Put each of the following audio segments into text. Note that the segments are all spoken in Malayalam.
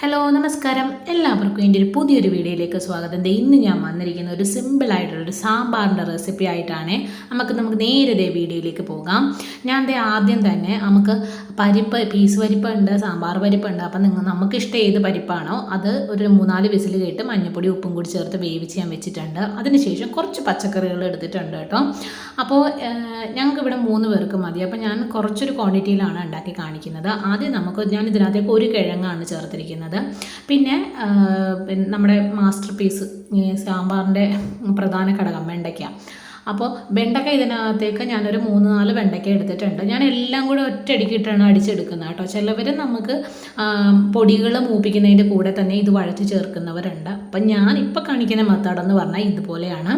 ഹലോ നമസ്കാരം. എല്ലാവർക്കും എന്റെ ഒരു പുതിയൊരു വീഡിയോയിലേക്ക് സ്വാഗതം. ഇന്ന് ഞാൻ വന്നിരിക്കുന്ന ഒരു ഒരു സാമ്പാറിന്റെ റെസിപ്പി ആയിട്ടാണ് നമുക്ക് നമുക്ക് നേരെ ദേ വീഡിയോയിലേക്ക് പോകാം. ഞാൻ ദേ ആദ്യം തന്നെ നമുക്ക് പരിപ്പ് പീസ് പരിപ്പുണ്ട് സാമ്പാർ പരിപ്പുണ്ട്. അപ്പം നിങ്ങൾ നമുക്ക് ഇഷ്ടം ഏത് പരിപ്പാണോ അത് ഒരു മൂന്നാൽ വിസിൽ കേട്ട് മഞ്ഞൾപ്പൊടി ഉപ്പും കൂടി ചേർത്ത് വേവിച്ച് ഞാൻ വെച്ചിട്ടുണ്ട്. അതിനുശേഷം കുറച്ച് പച്ചക്കറികൾ എടുത്തിട്ടുണ്ട് കേട്ടോ. അപ്പോൾ ഞങ്ങൾക്ക് ഇവിടെ മൂന്ന് പേർക്ക് മതി. അപ്പോൾ ഞാൻ കുറച്ചൊരു ക്വാണ്ടിറ്റിയിലാണ് ഉണ്ടാക്കി കാണിക്കുന്നത്. ആദ്യം നമുക്ക് ഞാൻ ഇതിനകത്തേക്ക് ഒരു കിഴങ്ങാണ് ചേർത്തിരിക്കുന്നത്. പിന്നെ പിന്നെ നമ്മുടെ മാസ്റ്റർ പീസ് സാമ്പാറിന്റെ പ്രധാന ഘടകം വെണ്ടയ്ക്ക. അപ്പോൾ വെണ്ടയ്ക്ക ഇതിനകത്തേക്ക് ഞാനൊരു മൂന്ന് നാല് വെണ്ടയ്ക്ക എടുത്തിട്ടുണ്ട്. ഞാൻ എല്ലാം കൂടെ ഒറ്റയടിക്കിട്ടാണ് അടിച്ചെടുക്കുന്നത് കേട്ടോ. ചിലവർ നമുക്ക് പൊടികൾ മൂപ്പിക്കുന്നതിന്റെ കൂടെ തന്നെ ഇത് വഴറ്റി ചേർക്കുന്നവരുണ്ട്. അപ്പം ഞാൻ ഇപ്പോൾ കാണിക്കുന്ന മെത്തേഡെന്ന് പറഞ്ഞാൽ ഇതുപോലെയാണ്.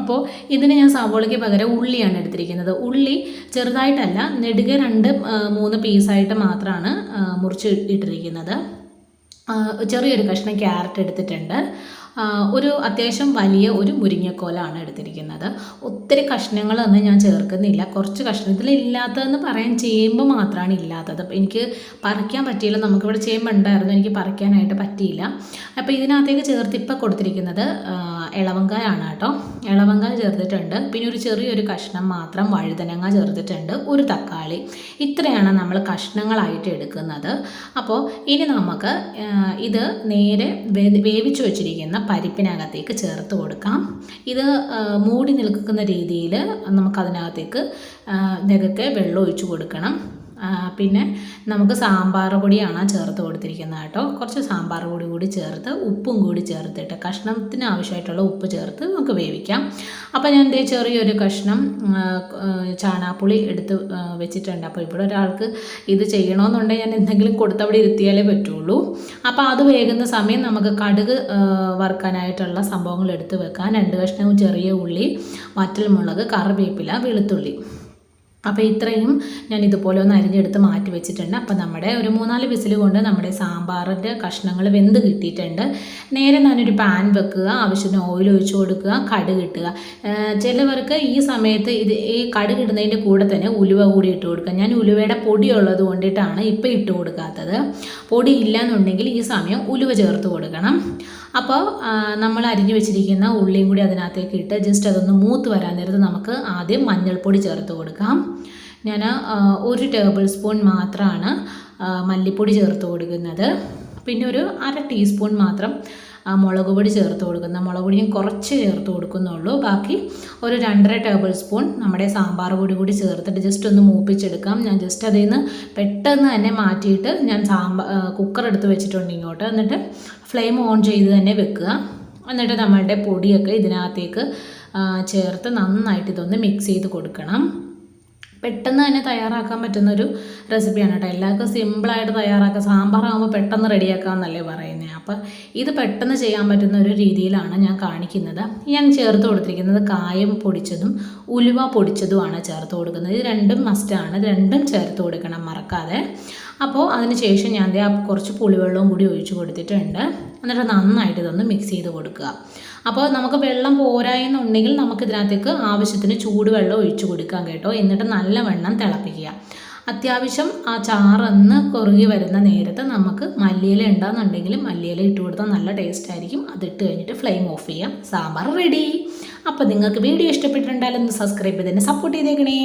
അപ്പോൾ ഇതിന് ഞാൻ സവോളയ്ക്ക് പകരം ഉള്ളിയാണ് എടുത്തിരിക്കുന്നത്. ഉള്ളി ചെറുതായിട്ടല്ല നെടുക രണ്ട് മൂന്ന് പീസായിട്ട് മാത്രമാണ് മുറിച്ച് ഇട്ടിരിക്കുന്നത്. ചെറിയൊരു കഷ്ണം ക്യാരറ്റ് എടുത്തിട്ടുണ്ട്. ഒരു അത്യാവശ്യം വലിയ ഒരു മുരിങ്ങക്കോലാണ് എടുത്തിരിക്കുന്നത്. ഒത്തിരി കഷ്ണങ്ങളൊന്നും ഞാൻ ചേർക്കുന്നില്ല. കുറച്ച് കഷ്ണത്തിൽ ഇല്ലാത്തതെന്ന് പറയാൻ ചേമ്പ് മാത്രമാണ് ഇല്ലാത്തത്. എനിക്ക് പറിക്കാൻ പറ്റിയില്ല. നമുക്കിവിടെ ചേമ്പ് ഉണ്ടായിരുന്നു. എനിക്ക് പറിക്കാനായിട്ട് പറ്റിയില്ല. അപ്പോൾ ഇതിനകത്തേക്ക് ചേർത്ത് കൊടുത്തിരിക്കുന്നത് ഇളവങ്കായാണ് കേട്ടോ. ഇളവങ്കായ ചേർത്തിട്ടുണ്ട്. പിന്നെ ഒരു ചെറിയൊരു കഷ്ണം മാത്രം വഴുതനങ്ങ ചേർത്തിട്ടുണ്ട്. ഒരു തക്കാളി. ഇത്രയാണ് നമ്മൾ കഷ്ണങ്ങളായിട്ട് എടുക്കുന്നത്. അപ്പോൾ ഇനി നമുക്ക് ഇത് നേരെ വേവിച്ചു വെച്ചിരിക്കുന്ന പരിപ്പിനകത്തേക്ക് ചേർത്ത് കൊടുക്കാം. ഇത് മൂടി നിൽക്കുന്ന രീതിയിൽ നമുക്കതിനകത്തേക്ക് നികക്കെ വെള്ളം ഒഴിച്ചു കൊടുക്കണം. പിന്നെ നമുക്ക് സാമ്പാർ പൊടിയാണ് ചേർത്ത് കൊടുത്തിരിക്കുന്നത് കേട്ടോ. കുറച്ച് സാമ്പാർ പൊടി കൂടി ചേർത്ത് ഉപ്പും കൂടി ചേർത്തിട്ട് കഷ്ണത്തിന് ആവശ്യമായിട്ടുള്ള ഉപ്പ് ചേർത്ത് നമുക്ക് വേവിക്കാം. അപ്പോൾ ഞാൻ ദേ ചെറിയൊരു കഷ്ണം ചാണാപ്പുളി എടുത്ത് വെച്ചിട്ടുണ്ട്. അപ്പോൾ ഇവിടെ ഒരാൾക്ക് ഇത് ചെയ്യണമെന്നുണ്ടെങ്കിൽ ഞാൻ എന്തെങ്കിലും കൊടുത്തവിടെ ഇരുത്തിയാലേ പറ്റുള്ളൂ. അപ്പോൾ അത് വേകുന്ന സമയം നമുക്ക് കടുക് വറുക്കാനായിട്ടുള്ള സംഭവങ്ങൾ എടുത്ത് വെക്കാം. രണ്ട് കഷ്ണവും ചെറിയ ഉള്ളി വറ്റൽ മുളക് കറിവേപ്പില വെളുത്തുള്ളി. അപ്പോൾ ഇത്രയും ഞാൻ ഇതുപോലെ ഒന്ന് അരിഞ്ഞെടുത്ത് മാറ്റി വെച്ചിട്ടുണ്ട്. അപ്പോൾ നമ്മുടെ ഒരു മൂന്നാൽ വിസിൽ കൊണ്ട് നമ്മുടെ സാമ്പാറിന്റെ കഷ്ണങ്ങൾ വെന്ത് കിട്ടിയിട്ടുണ്ട്. നേരെ ഞാനൊരു പാൻ വെക്കുക ആവശ്യത്തിന് ഓയിൽ ഒഴിച്ചു കൊടുക്കുക കടുക് കിട്ടുക ചിലവർക്ക് ഈ സമയത്ത് ഇത് ഈ കടുക് ഇടുന്നതിന്റെ കൂടെ തന്നെ ഉലുവ കൂടി ഇട്ട് കൊടുക്കുക. ഞാൻ ഉലുവയുടെ പൊടി ഉള്ളത് കൊണ്ടിട്ടാണ് ഇപ്പോൾ ഇട്ട് കൊടുക്കാത്തത്. പൊടി ഇല്ല എന്നുണ്ടെങ്കിൽ ഈ സമയം ഉലുവ ചേർത്ത് കൊടുക്കണം. അപ്പോൾ നമ്മൾ അരിഞ്ഞു വെച്ചിരിക്കുന്ന ഉള്ളിയും കൂടി അതിനകത്തേക്ക് ഇട്ട് ജസ്റ്റ് അതൊന്ന് മൂത്ത് വരാൻ നേരത്ത് നമുക്ക് ആദ്യം മഞ്ഞൾപ്പൊടി ചേർത്ത് കൊടുക്കാം. ഞാൻ ഒരു ടേബിൾ സ്പൂൺ മാത്രമാണ് മല്ലിപ്പൊടി ചേർത്ത് കൊടുക്കുന്നത്. പിന്നെ ഒരു അര ടീസ്പൂൺ മാത്രം ആ, മുളക് പൊടി ചേർത്ത് കൊടുക്കുന്ന മുളക് പൊടി കുറച്ച് ചേർത്ത് കൊടുക്കുന്നുള്ളൂ. ബാക്കി ഒരു രണ്ടര ടേബിൾ സ്പൂൺ നമ്മുടെ സാമ്പാർ പൊടി കൂടി ചേർത്തിട്ട് ജസ്റ്റ് ഒന്ന് മൂപ്പിച്ചെടുക്കാം. ഞാൻ ജസ്റ്റ് അതിൽ നിന്ന് പെട്ടെന്ന് തന്നെ മാറ്റിയിട്ട് ഞാൻ സാമ്പാർ കുക്കർ എടുത്ത് വെച്ചിട്ടുണ്ട് ഇങ്ങോട്ട്. എന്നിട്ട് ഫ്ലെയിം ഓൺ ചെയ്ത് തന്നെ വെക്കുക. എന്നിട്ട് നമ്മളുടെ പൊടിയൊക്കെ ഇതിനകത്തേക്ക് ചേർത്ത് നന്നായിട്ട് ഇതൊന്ന് മിക്സ് ചെയ്ത് കൊടുക്കണം. പെട്ടെന്ന് തന്നെ തയ്യാറാക്കാൻ പറ്റുന്ന ഒരു റെസിപ്പിയാണ് കേട്ടോ. എല്ലാവർക്കും സിമ്പിളായിട്ട് തയ്യാറാക്കുക സാമ്പാറാകുമ്പോൾ പെട്ടെന്ന് റെഡിയാക്കാമെന്നല്ലേ പറയുന്നത് അപ്പോൾ ഇത് പെട്ടെന്ന് ചെയ്യാൻ പറ്റുന്ന ഒരു രീതിയിലാണ് ഞാൻ കാണിക്കുന്നത്. ഞാൻ ചേർത്ത് കൊടുത്തിരിക്കുന്നത് കായം പൊടിച്ചതും ഉലുവ പൊടിച്ചതുമാണ് ചേർത്ത് കൊടുക്കുന്നത്. ഇത് രണ്ടും മസ്റ്റാണ് രണ്ടും ചേർത്ത് കൊടുക്കണം മറക്കാതെ. അപ്പോൾ അതിനുശേഷം ഞാൻ കുറച്ച് പുളിവെള്ളവും കൂടി ഒഴിച്ച് കൊടുത്തിട്ടുണ്ട്. എന്നിട്ട് നന്നായിട്ട് ഇതൊന്ന് മിക്സ് ചെയ്ത് കൊടുക്കുക. അപ്പോൾ നമുക്ക് വെള്ളം പോരായെന്നുണ്ടെങ്കിൽ നമുക്ക് ഇതിനകത്തേക്ക് ആവശ്യത്തിന് ചൂടുവെള്ളം ഒഴിച്ചു കൊടുക്കാം കേട്ടോ. എന്നിട്ട് നല്ല നല്ലവണ്ണം തിളപ്പിക്കുക. അത്യാവശ്യം ആ ചാറന്ന് കുറുകി വരുന്ന നേരത്ത് നമുക്ക് മല്ലിയില ഉണ്ടാകുന്നുണ്ടെങ്കിൽ മല്ലിയില ഇട്ട് കൊടുത്താൽ നല്ല ടേസ്റ്റ് ആയിരിക്കും. അതിട്ട് കഴിഞ്ഞിട്ട് ഫ്ലെയിം ഓഫ് ചെയ്യാം. സാമ്പാർ റെഡി അപ്പോൾ നിങ്ങൾക്ക് വീഡിയോ ഇഷ്ടപ്പെട്ടിട്ടുണ്ടായാലും ഒന്ന് സബ്സ്ക്രൈബ് ചെയ്ത് സപ്പോർട്ട് ചെയ്തേക്കണേ.